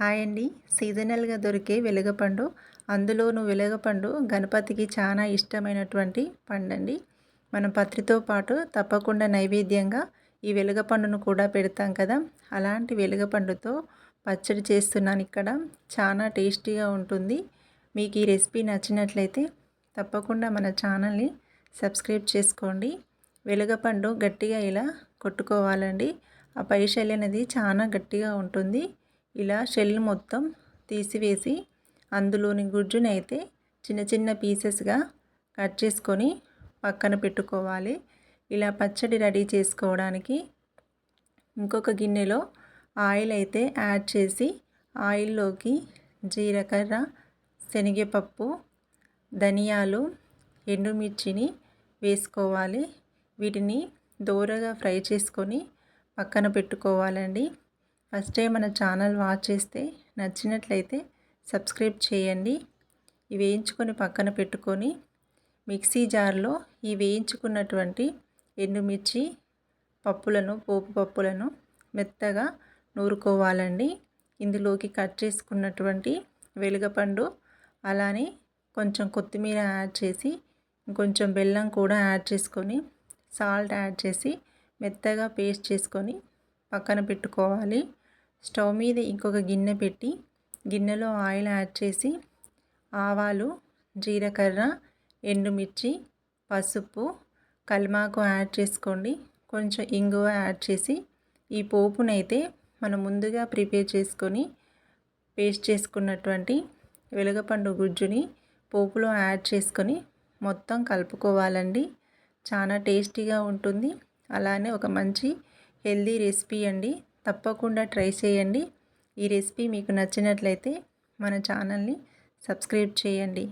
Hi అండి. సీజనల్గా దొరికే వెలగపండు. అందులోనూ వెలగపండు గణపతికి చాలా ఇష్టమైనటువంటి పండండి. మనం పత్రితో పాటు తప్పకుండా నైవేద్యంగా ఈ వెలగపండును కూడా పెడతాం కదా. అలాంటి వెలగపండుతో పచ్చడి చేస్తున్నాను ఇక్కడ. చాలా టేస్టీగా ఉంటుంది. మీకు ఈ రెసిపీ నచ్చినట్లయితే తప్పకుండా మన ఛానల్ని సబ్స్క్రైబ్ చేసుకోండి. వెలగపండు గట్టిగా ఇలా కొట్టుకోవాలండి. ఆ పై అనేది చాలా గట్టిగా ఉంటుంది. ఇలా షెల్ మొత్తం తీసివేసి అందులోని గుజ్జుని అయితే చిన్న చిన్న పీసెస్గా కట్ చేసుకొని పక్కన పెట్టుకోవాలి. ఇలా పచ్చడి రెడీ చేసుకోవడానికి ఇంకొక గిన్నెలో ఆయిల్ అయితే యాడ్ చేసి ఆయిల్లోకి జీలకర్ర శనగపప్పు ధనియాలు ఎండుమిర్చిని వేసుకోవాలి. వీటిని దోరగా ఫ్రై చేసుకొని పక్కన పెట్టుకోవాలండి. ఫస్ట్ డే మన ఛానల్ వాచ్ చేస్తే నచ్చినట్లయితే సబ్స్క్రైబ్ చేయండి. ఇవి వేయించుకొని పక్కన పెట్టుకొని మిక్సీ జార్లో ఈ వేయించుకున్నటువంటి ఎండుమిర్చి పప్పులను పోపు పప్పులను మెత్తగా నూరుకోవాలండి. ఇందులోకి కట్ చేసుకున్నటువంటి వెలుగపండు అలానే కొంచెం కొత్తిమీర యాడ్ చేసి కొంచెం బెల్లం కూడా యాడ్ చేసుకొని సాల్ట్ యాడ్ చేసి మెత్తగా పేస్ట్ చేసుకొని పక్కన పెట్టుకోవాలి. స్టవ్ మీద ఇంకొక గిన్నె పెట్టి గిన్నెలో ఆయిల్ యాడ్ చేసి ఆవాలు జీలకర్ర ఎండుమిర్చి పసుపు కల్మాకు యాడ్ చేసుకోండి. కొంచెం ఇంగువ యాడ్ చేసి ఈ పోపునైతే మనం ముందుగా ప్రిపేర్ చేసుకొని పేస్ట్ చేసుకున్నటువంటి వెలుగపండు గుజ్జుని పోపులో యాడ్ చేసుకొని మొత్తం కలుపుకోవాలండి. చాలా టేస్టీగా ఉంటుంది. అలానే ఒక మంచి హెల్దీ రెసిపీ అండి. తప్పకుండా ట్రై చేయండి. ఈ రెసిపీ మీకు నచ్చినట్లయితే మన ఛానల్ని సబ్స్క్రైబ్ చేయండి.